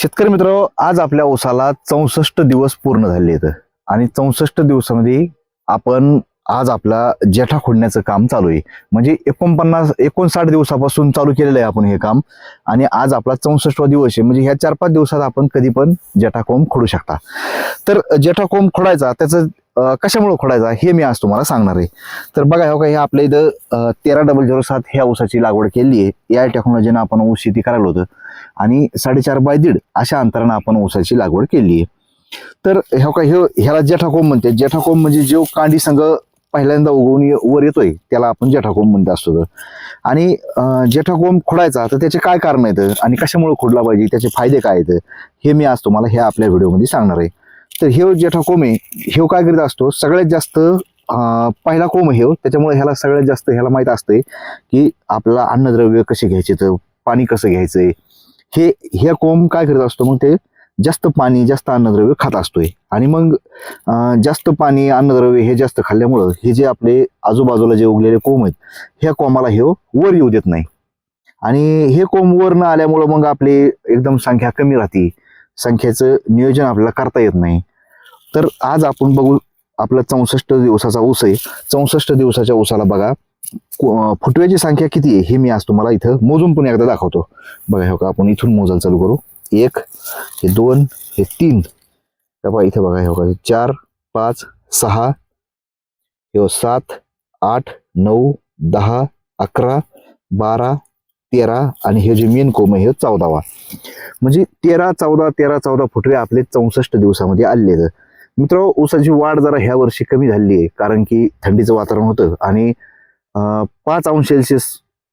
शेतकरी मित्र आज आपल्या ऊसाला चौसष्ट दिवस पूर्ण झाले आहेत. आणि चौसष्ट दिवसामध्ये आपण आज आपला जेठा खोडण्याचं काम चालू आहे. म्हणजे एकोणपन्नास एकोणसाठ दिवसापासून चालू केलेलं आहे आपण हे काम. आणि आज आपला चौसष्टवा दिवस आहे. म्हणजे ह्या चार पाच दिवसात आपण कधी पण जेठा कोंब खोडू शकता. तर जेठा कोंब खोडायचा त्याचं कशामुळे खोडायचा हे मी आज तुम्हाला सांगणार आहे. तर बघा हो का हे आपल्या इथं तेरा डबल झिरो सात ह्या ऊसाची लागवड केली आहे. या टेक्नॉलॉजीनं आपण ऊस शेती करायला होतं. आणि साडेचार बाय दीड अशा अंतरानं आपण ऊसाची लागवड केली आहे. तर ह्या का ह्यो ह्याला जेठाकोंब म्हणते जेठाकोंब म्हणजे जो कांडी संघ पहिल्यांदा उगवून ये- वर येतोय त्याला आपण जेठाकोंब म्हणत असतो आणि जेठाकोंब खोडायचा तर त्याचे काय कारण आहेत? आणि कशामुळे खोडला पाहिजे? त्याचे फायदे काय आहेत? हे मी आज तुम्हाला ह्या आपल्या व्हिडिओमध्ये सांगणार आहे. तर हे जेठाकोंब आहे ह्यो काय करीत असतो सगळ्यात जास्त पहिला कोंब आहे ह्यो त्याच्यामुळे ह्याला सगळ्यात जास्त ह्याला माहीत असतंय की आपल्याला अन्नद्रव्य कसे घ्यायचे तर पाणी कसं घ्यायचंय. हे हे कोंब काय करत असतो मग ते जास्त पाणी जास्त अन्नद्रव्य खात असतोय. आणि मग जास्त पाणी अन्नद्रव्य हे जास्त खाल्ल्यामुळं हे जे आपले आजूबाजूला जे उगलेले कोंब आहेत ह्या कोंबाला हे वर येऊ देत नाही. आणि हे कोंब वर न आल्यामुळं मग आपली एकदम संख्या कमी राहते. संख्येचं नियोजन आपल्याला करता येत नाही. तर आज आपण बघू आपला चौसष्ट दिवसाचा ऊस आहे. चौसष्ट दिवसाच्या ऊसाला बघा फुटव्याची संख्या किती आहे हे मी आज तुम्हाला इथं मोजून पुन्हा एकदा दाखवतो. बघा हे बघा आपण इथून मोजायला चालू करू. एक हे दोन हे तीन. बघा इथं बघा हे का चार पाच सहा हे सात आठ नऊ दहा अकरा बारा तेरा आणि हे जे मेन कोम आहे हे चौदावा. म्हणजे तेरा चौदा तेरा चौदा फुटवे आपले चौसष्ट दिवसामध्ये आले आहेत. मित्र ऊसाची वाढ जरा ह्या वर्षी कमी झाली आहे कारण की थंडीचं वातावरण होतं आणि पाच अंश सेल्सिअस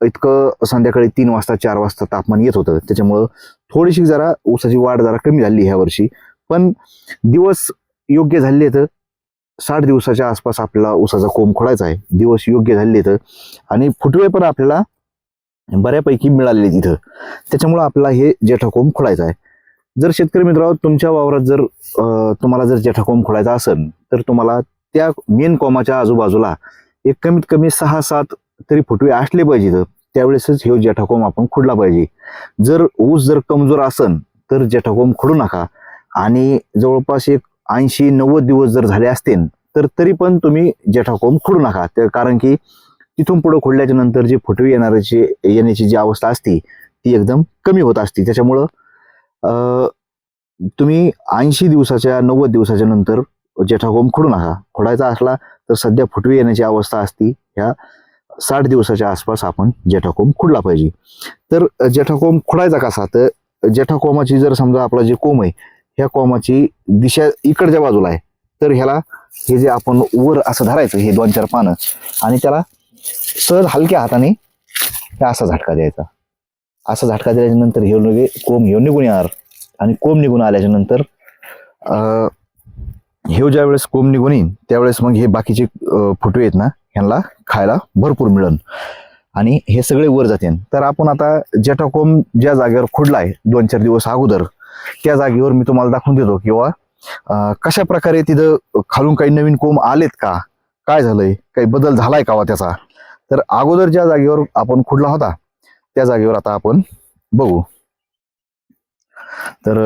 इतकं संध्याकाळी तीन वाजता चार वाजता तापमान येत होतं. त्याच्यामुळं थोडीशी जरा ऊसाची वाढ जरा कमी झाली ह्या वर्षी. पण दिवस योग्य झाले तर साठ दिवसाच्या आसपास आपल्याला ऊसाचा कोंब खोडायचा आहे. दिवस योग्य झाले तर आणि फुटवे पण आपल्याला बऱ्यापैकी मिळाले तिथं. त्याच्यामुळं आपला हे जेठाकोंब खोडायचा आहे. जर शेतकरी मित्रांनो तुमच्या वावरात जर तुम्हाला जर जेठाकोंब खोडायचा असेल तर तुम्हाला त्या मेन कोमाच्या आजूबाजूला एक कमीत कमी सहा सात तरी फुटवे असले पाहिजे त्यावेळेसच हे जेठाकोंब आपण खोडला पाहिजे. जर ऊस जर कमजोर असन तर जेठाकोंब खोडू नका. आणि जवळपास एक ऐंशी नव्वद दिवस जर झाले असतील तर तरी पण तुम्ही जेठाकोंब खोडू नका. कारण की तिथून पुढं खोडल्याच्या नंतर जे फुटवी येणाऱ्याची येण्याची जी अवस्था असती ती एकदम कमी होत असते. त्याच्यामुळं तुम्ही ऐंशी दिवसाच्या नव्वद दिवसाच्या नंतर जेठाकोंब खोडू नका खोडायचा असला तर सध्या फुटवी येण्याची अवस्था असती. ह्या साठ दिवसाच्या आसपास आपण जेठाकोंब खुडला पाहिजे. तर जेठाकोंब खुडायचा कसा? तर जेठाकोमाची जर समजा आपला जे कोंब आहे ह्या कोमाची दिशा इकडच्या बाजूला आहे. तर ह्याला हे जे आपण वर असं धरायचं हे दोन चार पानं आणि त्याला सहज हलक्या हाताने हे असा झटका द्यायचा. असा झटका दिल्याच्या नंतर हे लगे कोंब हे निघून येणार. आणि कोंब निघून आल्याच्यानंतर हे ज्या वेळेस कोंब निघून येईन त्यावेळेस मग हे बाकीचे फुटवे आहेत ना ह्यांना खायला भरपूर मिळन. आणि हे सगळे वर जाते तर आपण आता जेठा कोंब ज्या जागेवर खुडलाय दोन चार दिवस अगोदर त्या जागेवर मी तुम्हाला दाखवून देतो किंवा कशा प्रकारे तिथं खालून काही नवीन कोंब आलेत का? काय झालंय? काही बदल झालाय का वा त्याचा? तर अगोदर ज्या जागेवर आपण खुडला होता त्या जागेवर आता आपण बघू. तर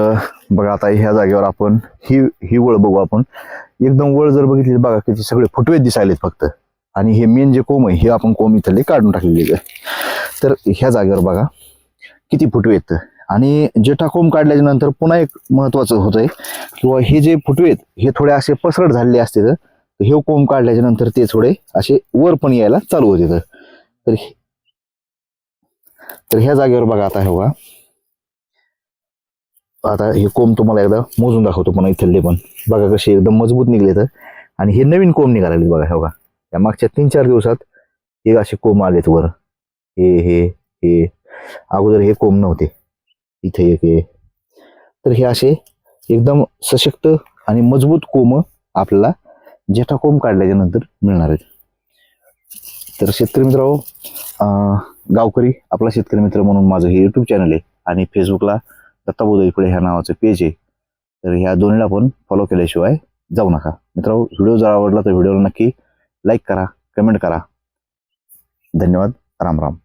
बघा आता ह्या जागेवर आपण ही ही वळ बघू आपण. एकदम वळ जर बघितली बघा किती सगळे फुटवे दिसायलेत फक्त. आणि हे मेन जे कोंब आहे हे आपण कोंब इथले काढून टाकलेले तर ह्या जागेवर बघा किती फुटवे आहेत. आणि जेठा कोंब काढल्याच्या नंतर पुन्हा एक महत्वाचं होतंय किंवा हे जे फुटवेत हे थोडे असे पसरट झालेले असते तर हे कोंब काढल्याच्या नंतर ते थोडे असे वर पण यायला चालू होते तर. तर ह्या जागेवर बघा आता हे बघा. आता हे कोंब तुम्हाला एकदा मोजून दाखवतो पण इथले पण. बघा कसे एकदम मजबूत निघले तर. आणि हे नवीन कोंब निघाले बघा हे बघा. या मागच्या तीन चार दिवसात हे असे कोंब आलेत वर. हे हे हे. अगोदर हे कोंब नव्हते. इथे एक हे. तर हे असे एकदम सशक्त आणि मजबूत कोंब आपल्याला जेठा कोंब काढल्याच्या नंतर मिळणार आहेत. तर शेतकरी मित्र गावकरी आपला शेतकरी मित्र म्हणून माझं हे यूट्यूब चॅनल आहे आणि फेसबुकला दत्ता बोधईपुळे ह्या नावाचं पेज आहे. तर ह्या दोन्हीला पण फॉलो केल्याशिवाय जाऊ नका. मित्रांनो व्हिडिओ जर आवडला तर व्हिडिओला नक्की लाईक करा कमेंट करा. धन्यवाद. राम राम.